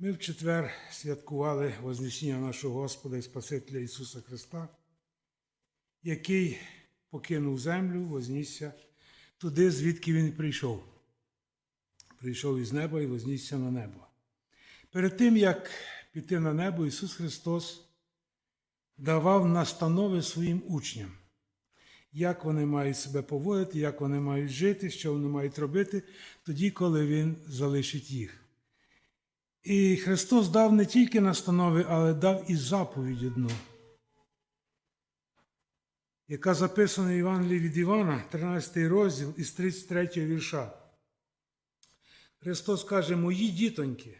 Ми в четвер святкували Вознесіння нашого Господа і Спасителя Ісуса Христа, який покинув землю, вознісся туди, звідки Він прийшов. Прийшов із неба і вознісся на небо. Перед тим, як піти на небо, Ісус Христос давав настанови своїм учням, як вони мають себе поводити, як вони мають жити, що вони мають робити тоді, коли Він залишить їх. І Христос дав не тільки настанови, але дав і заповідь одну, яка записана в Євангелії від Івана, 13 розділ із 33 вірша. Христос каже: Мої дітоньки,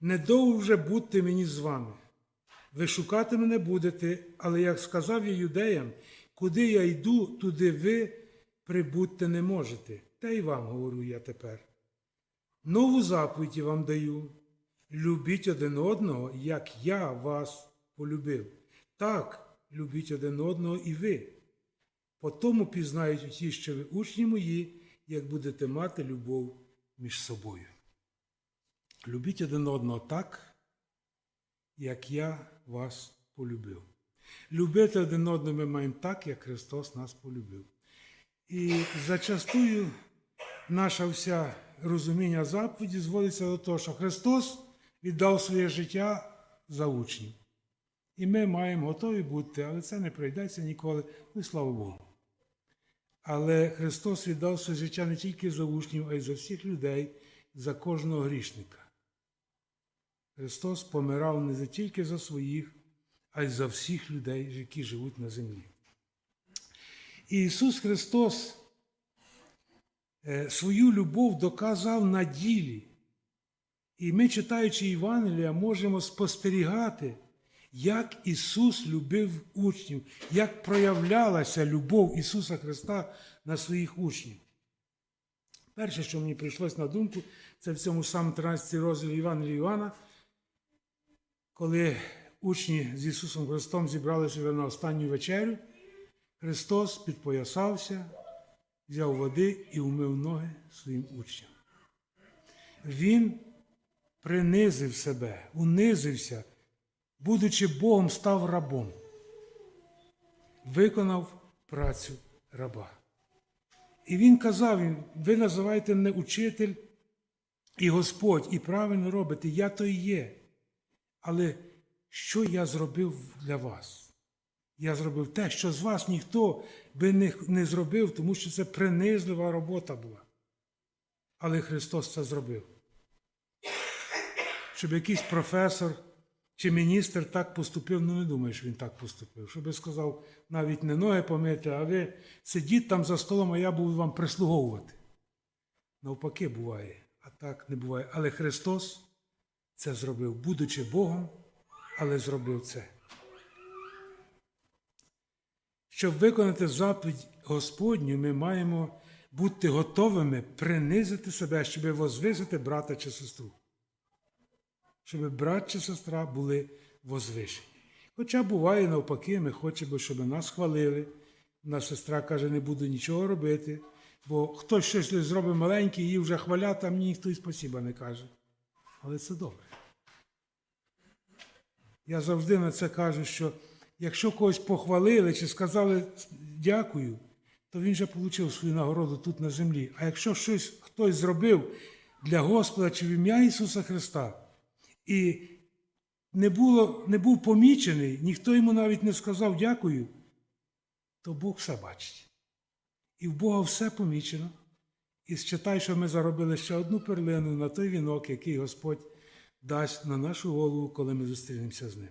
недовго вже будьте мені з вами. Ви шукати мене будете, але як сказав я юдеям, куди я йду, туди ви прибудьте не можете. Та й вам говорю я тепер. Нову заповідь вам даю. Любіть один одного, як я вас полюбив. Так, любіть один одного і ви. По тому пізнають усі, що ви учні мої, як будете мати любов між собою. Любіть один одного так, як я вас полюбив. Любити один одного ми маємо так, як Христос нас полюбив. І зачастую наше вся розуміння заповіді зводиться до того, що Христос віддав своє життя за учнів. І ми маємо готові бути, але це не прийдеться ніколи, ну і слава Богу. Але Христос віддав своє життя не тільки за учнів, а й за всіх людей, за кожного грішника. Христос помирав не тільки за своїх, а й за всіх людей, які живуть на землі. І Ісус Христос е, свою любов доказав на ділі. І ми, читаючи Євангелія, можемо спостерігати, як Ісус любив учнів, як проявлялася любов Ісуса Христа на своїх учнів. Перше, що мені прийшлось на думку, це в цьому самому 13 розділі Євангелія Івана, коли учні з Ісусом Христом зібралися на останню вечерю, Христос підпоясався, взяв води і умив ноги своїм учням. Він принизив себе, унизився, будучи Богом, став рабом, виконав працю раба. І він казав їм, ви називаєте мене учитель і Господь, і правильно робите, я то і є. Але що я зробив для вас? Я зробив те, що з вас ніхто би не, не зробив, тому що це принизлива робота була. Але Христос це зробив. Щоб якийсь професор чи міністр так поступив, ну не думаю, що він так поступив. Щоб сказав, навіть не ноги помити, а ви сидіть там за столом, а я буду вам прислуговувати. Навпаки, буває, а так не буває. Але Христос це зробив, будучи Богом, але зробив це. Щоб виконати заповідь Господню, ми маємо бути готовими принизити себе, щоб возвисити брата чи сестру. Щоб брат чи сестра були возвишені. Хоча буває навпаки, ми хочемо, щоб нас хвалили. Наша сестра каже, не буду нічого робити, бо хтось щось зробить маленьке, її вже хвалять, а мені ніхто і спасіба не каже. Але це добре. Я завжди на це кажу, що якщо когось похвалили чи сказали дякую, то він вже отримав свою нагороду тут на землі. А якщо щось хтось зробив для Господа чи в ім'я Ісуса Христа, і не, було, не був помічений, ніхто йому навіть не сказав дякую, то Бог все бачить. І в Бога все помічено. І считай, що ми заробили ще одну перлину на той вінок, який Господь дасть на нашу голову, коли ми зустрінемося з ним.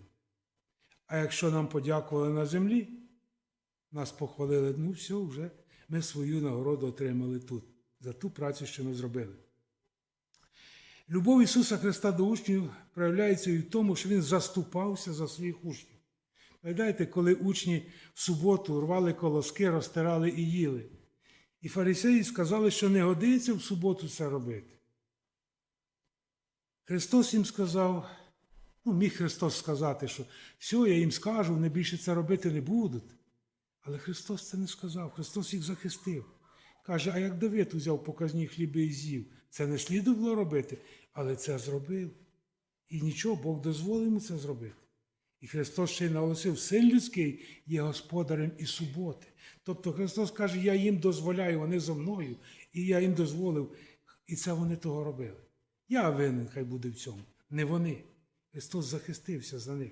А якщо нам подякували на землі, нас похвалили, ну все, вже ми свою нагороду отримали тут, за ту працю, що ми зробили. Любов Ісуса Христа до учнів проявляється і в тому, що Він заступався за своїх учнів. Пам'ятаєте, коли учні в суботу рвали колоски, розтирали і їли. І фарисеї сказали, що не годиться в суботу це робити. Христос їм сказав, ну, міг Христос сказати, що все, я їм скажу, вони більше це робити не будуть. Але Христос це не сказав, Христос їх захистив. Каже, а як Давид узяв показні хліби і з'їв, це не слідувало робити, але це зробив. І нічого, Бог дозволив йому це зробити. І Христос ще й наголосив, син людський є господарем і суботи. Тобто Христос каже, я їм дозволяю, вони зо мною, і я їм дозволив. І це вони того робили. Я винен, хай буде в цьому, не вони. Христос захистився за них.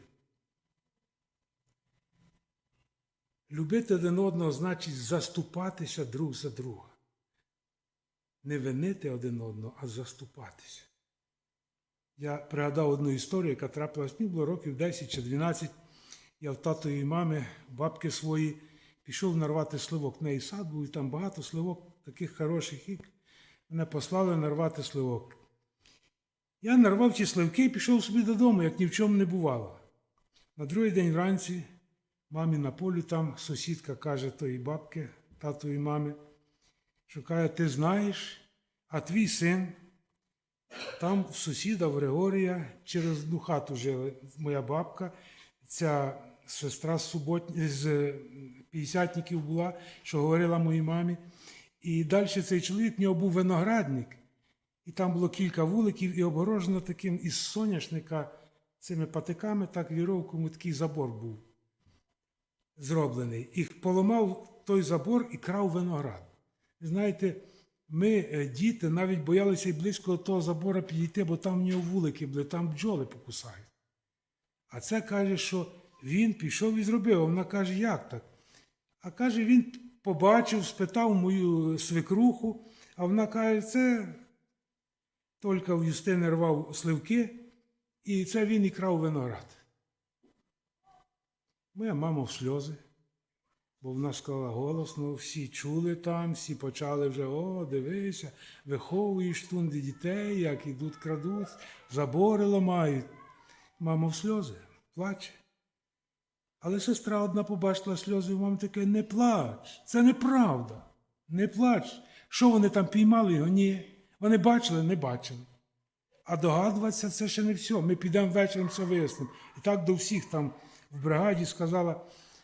Любити один одного значить заступатися друг за друга. Не винити один одного, а заступатися. Я пригадав одну історію, яка трапилась, мені було років 10 чи 12. Я в татової мами, бабки свої, пішов нарвати сливок. В неї сад був, і там багато сливок, таких хороших, і мене послали нарвати сливок. Я нарвав ті сливки і пішов собі додому, як ні в чому не бувало. На другий день вранці мамі на полі там сусідка каже тої бабки, татової мами, каже, ти знаєш, а твій син там в сусіда в Григорія через одну хату жила моя бабка, ця сестра з суботні, з п'ятдесятників була, що говорила моїй мамі. І далі цей чоловік, в нього був виноградник, і там було кілька вуликів, і обгорожено таким із соняшника цими патиками, так віровком такий забор був зроблений. І поламав той забор і крав виноград. Знаєте, ми, е, діти, навіть боялися й близько того забора підійти, бо там в нього вулики були, там бджоли покусають. А це каже, що він пішов і зробив. Вона каже, як так? А каже, він побачив, спитав мою свекруху, а вона каже, це тільки в Юстини рвав сливки, і це він і крав виноград. Моя мама в сльози, бо вона сказала голосно, всі чули там, всі почали вже, о, дивися, виховуєш тунди дітей, як ідуть, крадуть, забори ламають. Мама в сльози, плаче. Але сестра одна побачила сльози, і мама таке, не плач, це неправда. Не плач. Що вони там піймали його? Ні. Вони бачили, не бачили. А догадуватися це ще не все. Ми підемо вечором все вияснимо. І так до всіх там в бригаді сказала,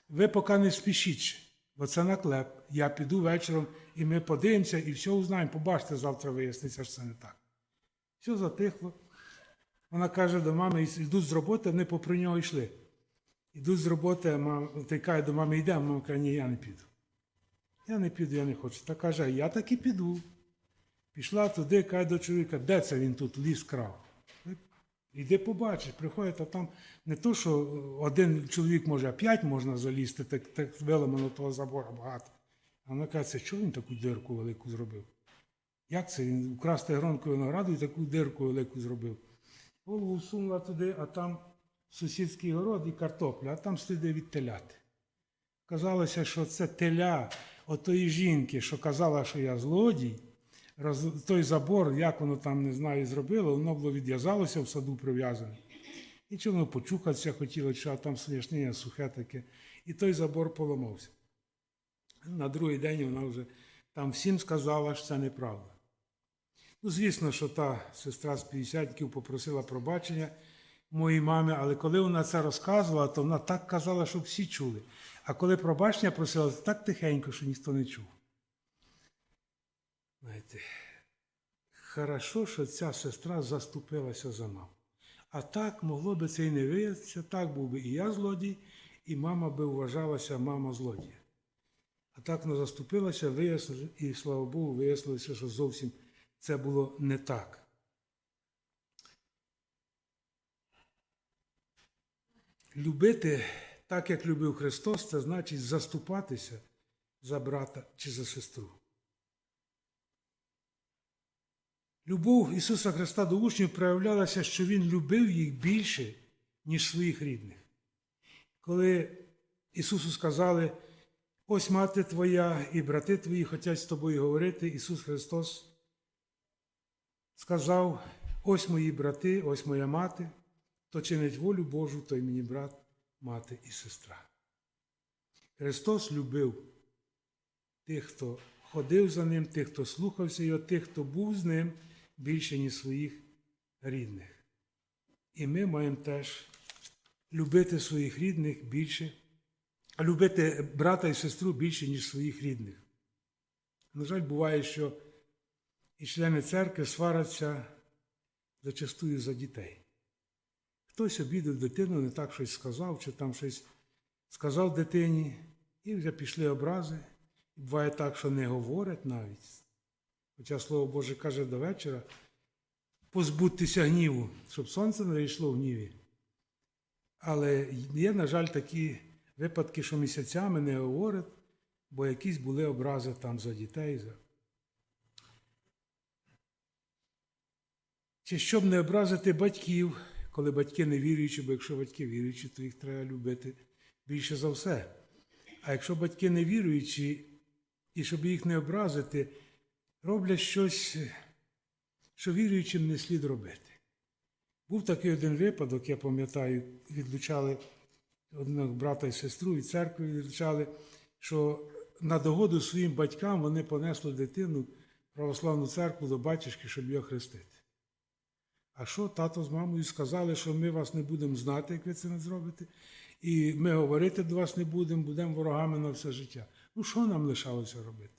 ви поки не спішіть, бо це наклеп. Я піду вечором, і ми подивимося, і все узнаємо. Побачите, завтра виясниться, що це не так. Все затихло. Вона каже до мами, йдуть з роботи, вони попри нього йшли. Йдуть з роботи, та каже до мами, йдемо, мама каже, ні, я не піду. Я не піду, я не хочу. Та каже, я так і піду. Пішла туди, каже до чоловіка, де це він тут ліс крав? Іди побачиш, приходить, а там не то, що один чоловік може, а п'ять можна залізти, так, так виламано того забора багато. А вона каже, це чого він таку дирку велику зробив? Як це він украсти гронку винограду і таку дирку велику зробив? Голову всунула туди, а там сусідський город і картопля, а там сліди від теляти. Казалося, що це теля отої жінки, що казала, що я злодій. Роз... Той забор, як воно там не знаю, зробило, воно було відв'язалося в саду прив'язане. І чи воно почухатися хотіло, що там соняшниє сухе таке. І той забор поламався. На другий день вона вже там всім сказала, що це неправда. Ну, звісно, що та сестра з 50 попросила пробачення моїй мамі, але коли вона це розказувала, то вона так казала, щоб всі чули. А коли пробачення просила, то так тихенько, що ніхто не чув. Знаєте, хорошо, що ця сестра заступилася за маму. А так могло би це і не виявитися, так був би і я злодій, і мама би вважалася мама злодія. А так вона заступилася, і слава Богу, вияснилося, що зовсім це було не так. Любити так, як любив Христос, це значить заступатися за брата чи за сестру. Любов Ісуса Христа до учнів проявлялася, що Він любив їх більше, ніж своїх рідних. Коли Ісусу сказали, ось мати Твоя і брати Твої хочуть з тобою говорити, Ісус Христос сказав, ось мої брати, ось моя мати, хто чинить волю Божу, той мені брат, мати і сестра. Христос любив тих, хто ходив за ним, тих, хто слухався його, тих, хто був з ним більше, ніж своїх рідних. І ми маємо теж любити своїх рідних більше, а любити брата і сестру більше, ніж своїх рідних. На жаль, буває, що і члени церкви сваряться зачастую за дітей. хтось обідав дитину, не так щось сказав, чи там щось сказав дитині, і вже пішли образи. Буває так, що не говорять навіть. Хоча Слово Боже каже до вечора, позбудьтеся гніву, щоб сонце не йшло в гніві. Але є, на жаль, такі випадки, що місяцями не говорять, бо якісь були образи там за дітей. За... Чи щоб не образити батьків, коли батьки не віруючі, бо якщо батьки віруючі, то їх треба любити більше за все. А якщо батьки не віруючі, і щоб їх не образити, роблять щось, що віруючим не слід робити. Був такий один випадок, я пам'ятаю, відлучали одного брата і сестру від церкви відлучали, що на догоду своїм батькам вони понесли дитину в православну церкву до батюшки, щоб його хрестити. А що тато з мамою сказали, що ми вас не будемо знати, як ви це не зробите, і ми говорити до вас не будемо, будемо ворогами на все життя. Ну, що нам лишалося робити?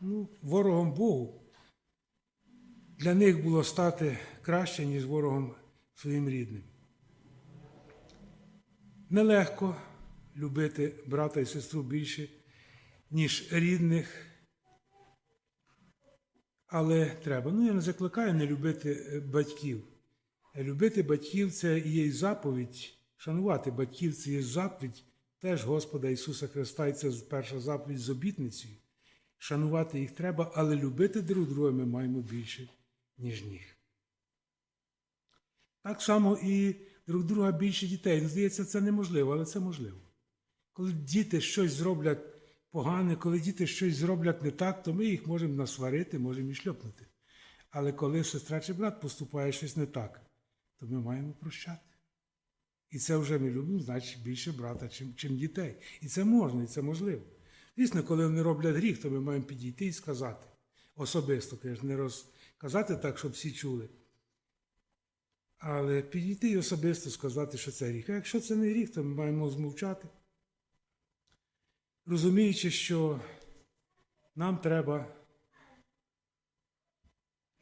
Ну, ворогом Богу для них було стати краще, ніж ворогом своїм рідним. Нелегко любити брата і сестру більше, ніж рідних. Але треба. Ну, я не закликаю не любити е, батьків. Любити батьків це і є й заповідь. Шанувати батьків це є заповідь теж Господа Ісуса Христа, і це перша заповідь з обітницею. Шанувати їх треба, але любити друг друга ми маємо більше, ніж них. Так само і друг друга більше дітей. Ну, Здається, це неможливо, але це можливо. Коли діти щось зроблять погане, коли діти щось зроблять не так, то ми їх можемо насварити, можемо і шльопнути. Але коли сестра чи брат поступає щось не так, то ми маємо прощати. І це вже ми любимо, значить, більше брата, чим, чим дітей. І це можна, і це можливо. Звісно, коли вони роблять гріх, то ми маємо підійти і сказати. Особисто, звісно, не розказати так, щоб всі чули. Але підійти і особисто сказати, що це гріх. А якщо це не гріх, то ми маємо змовчати розуміючи, що нам треба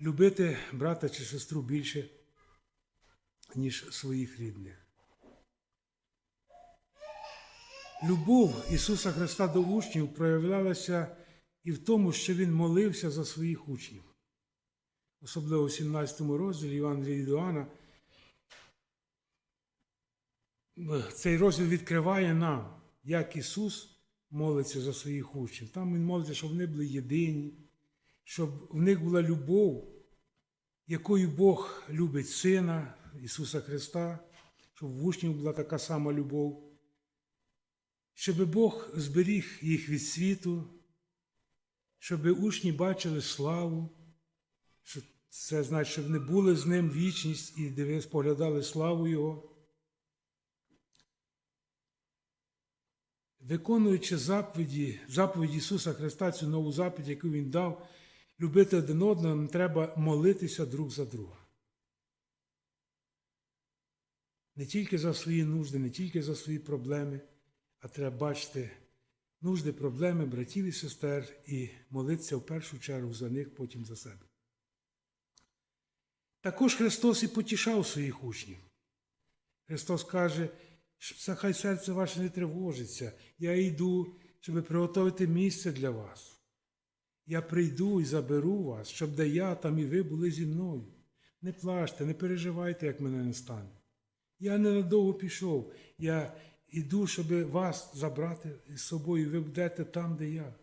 любити брата чи сестру більше, ніж своїх рідних. Любов Ісуса Христа до учнів проявлялася і в тому, що Він молився за своїх учнів. Особливо в 17 розділі Євангелії Іоанна, цей розділ відкриває нам, як Ісус молиться за своїх учнів. Там Він молиться, щоб вони були єдині, щоб в них була любов, якою Бог любить Сина Ісуса Христа, щоб в учнів була така сама любов, щоб Бог зберіг їх від світу, щоб учні бачили славу, що це значить, щоб не були з ним вічність і споглядали славу Його. виконуючи заповіді, заповіді Ісуса Христа, цю нову заповідь, яку Він дав, любити один одного, нам треба молитися друг за друга. Не тільки за свої нужди, не тільки за свої проблеми, а треба бачити нужди, проблеми братів і сестер і молитися в першу чергу за них, потім за себе. Також Христос і потішав своїх учнів. Христос каже, що хай серце ваше не тривожиться. Я йду, щоб приготувати місце для вас. Я прийду і заберу вас, щоб де я, там і ви були зі мною. Не плачте, не переживайте, як мене не стане. Я ненадовго пішов. Я йду, щоб вас забрати з собою, ви будете там, де я.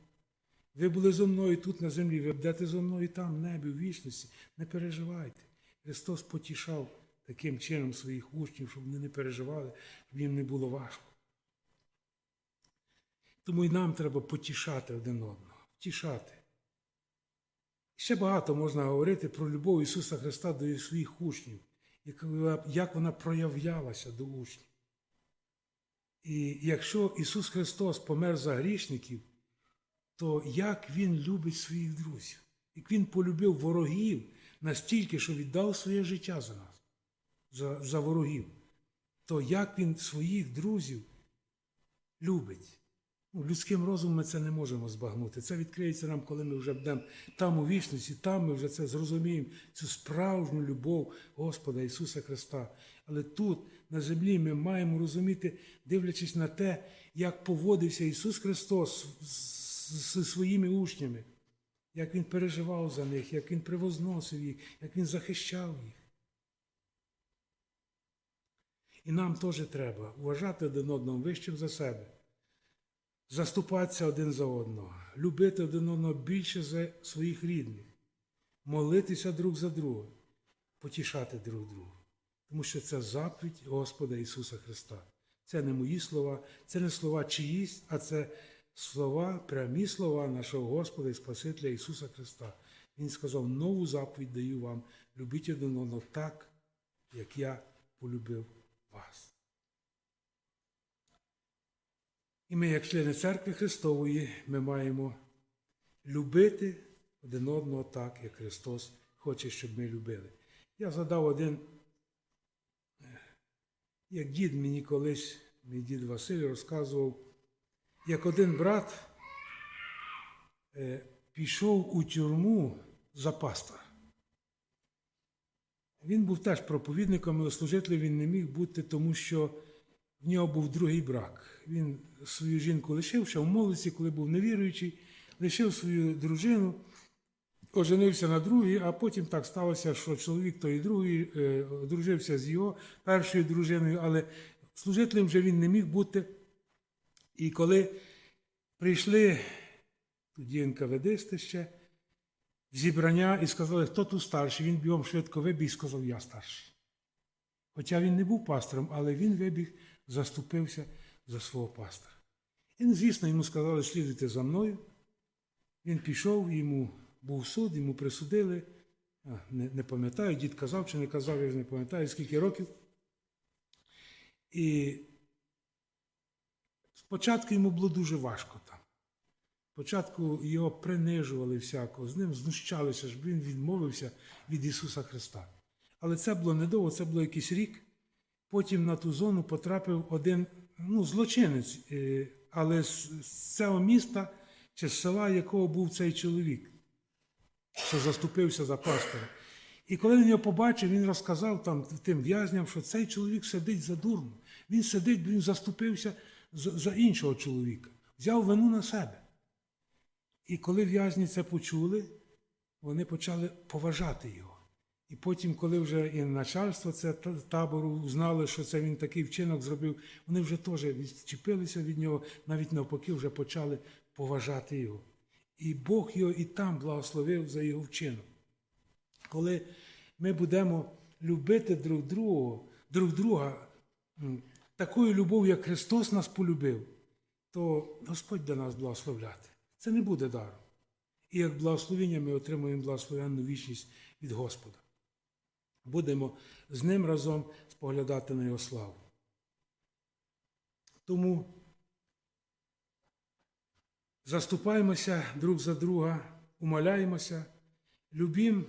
Ви були зо мною тут на землі, ви будете зо мною там, в небі, в вічності. Не переживайте. Христос потішав таким чином своїх учнів, щоб вони не переживали, щоб їм не було важко. Тому і нам треба потішати один одного, втішати. Ще багато можна говорити про любов Ісуса Христа до своїх учнів, як вона проявлялася до учнів. І якщо Ісус Христос помер за грішників, то як Він любить своїх друзів, як Він полюбив ворогів настільки, що віддав своє життя за нас за, за ворогів, то як він своїх друзів любить. Ну, людським розумом ми це не можемо збагнути. Це відкриється нам, коли ми вже будемо там у вічності, там ми вже це зрозуміємо, цю справжню любов Господа Ісуса Христа. Але тут, на землі, ми маємо розуміти, дивлячись на те, як поводився Ісус Христос зі своїми учнями, як Він переживав за них, як Він привозносив їх, як Він захищав їх. І нам теж треба вважати один одного вищим за себе, заступатися один за одного, любити один одного більше за своїх рідних, молитися друг за друга, потішати друг друга. Тому що це заповідь Господа Ісуса Христа. Це не мої слова, це не слова чиїсь, а це слова, прямі слова нашого Господа і Спасителя Ісуса Христа. Він сказав: нову заповідь даю вам, любіть один одного так, як я полюбив вас. І ми, як члени церкви Христової, ми маємо любити один одного так, як Христос хоче, щоб ми любили. Я згадав один, як дід мені колись, мій дід Василь розказував, як один брат е, пішов у тюрму за пастора. Він був теж проповідником, але служителем він не міг бути, тому що в нього був другий брак. Він свою жінку лишив ще в молодості, коли був невіруючий, лишив свою дружину, оженився на другій, а потім так сталося, що чоловік тої другої е, одружився з його першою дружиною, але служителем вже він не міг бути. І коли прийшли тоді НКВДсти ще зібрання і сказали, хто тут старший, він бігом швидко вибіг і сказав, я старший. Хоча він не був пастором, але він вибіг, заступився за свого пастора. І, звісно, йому сказали, слідуйте за мною. Він пішов, йому був суд, йому присудили. Не, не пам'ятаю, дід казав чи не казав, я вже не пам'ятаю, скільки років. І спочатку йому було дуже важко там. Спочатку його принижували всяко, з ним знущалися, щоб він відмовився від Ісуса Христа. Але це було недовго, це було якийсь рік. Потім на ту зону потрапив один ну, злочинець, е, але з цього міста чи з села, якого був цей чоловік, що заступився за пастора. І коли він його побачив, він розказав там тим в'язням, що цей чоловік сидить за дурно. Він сидить, він заступився за, за іншого чоловіка, взяв вину на себе. І коли в'язні це почули, вони почали поважати його. І потім, коли вже і начальство це табору знали, що це він такий вчинок зробив, вони вже теж відчепилися від нього, навіть навпаки, вже почали поважати його. І Бог його і там благословив за його вчинок. Коли ми будемо любити друг другого, друг друга такою любов'ю, як Христос нас полюбив, то Господь буде нас благословляти. Це не буде даром. І як благословення ми отримуємо благословенну вічність від Господа. Будемо з ним разом споглядати на його славу. Тому заступаємося друг за друга, умоляємося, любім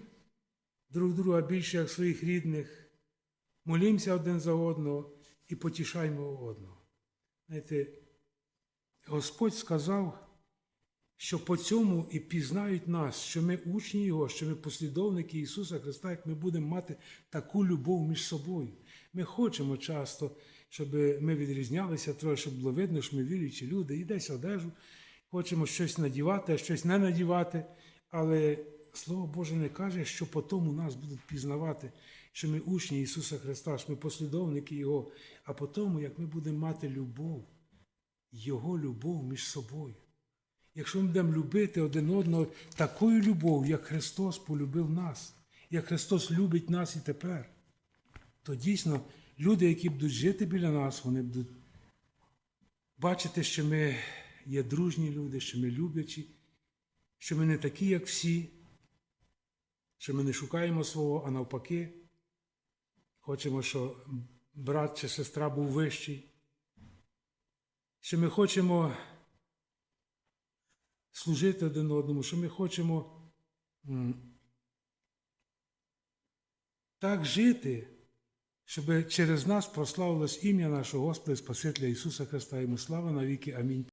друг друга більше як своїх рідних, молімося один за одного і потішаємо одного. Знаєте, Господь сказав, що по цьому і пізнають нас, що ми учні Його, що ми послідовники Ісуса Христа, як ми будемо мати таку любов між собою. Ми хочемо часто, щоб ми відрізнялися трохи, щоб було видно, що ми віруючі люди, і десь одежу, хочемо щось надівати, а щось не надівати. Але Слово Боже не каже, що по тому нас будуть пізнавати, що ми учні Ісуса Христа, що ми послідовники Його, а по тому, як ми будемо мати любов, Його любов між собою. Якщо ми будемо любити один одного такою любов'ю, як Христос полюбив нас, як Христос любить нас і тепер, то дійсно люди, які будуть жити біля нас, вони будуть бачити, що ми є дружні люди, що ми люблячі, що ми не такі, як всі, що ми не шукаємо свого, а навпаки, хочемо, щоб брат чи сестра був вищий, що ми хочемо служити один одному, що ми хочемо так жити, щоб через нас прославилось ім'я нашого Господа і Спасителя Ісуса Христа. Йому слава навіки. Амінь.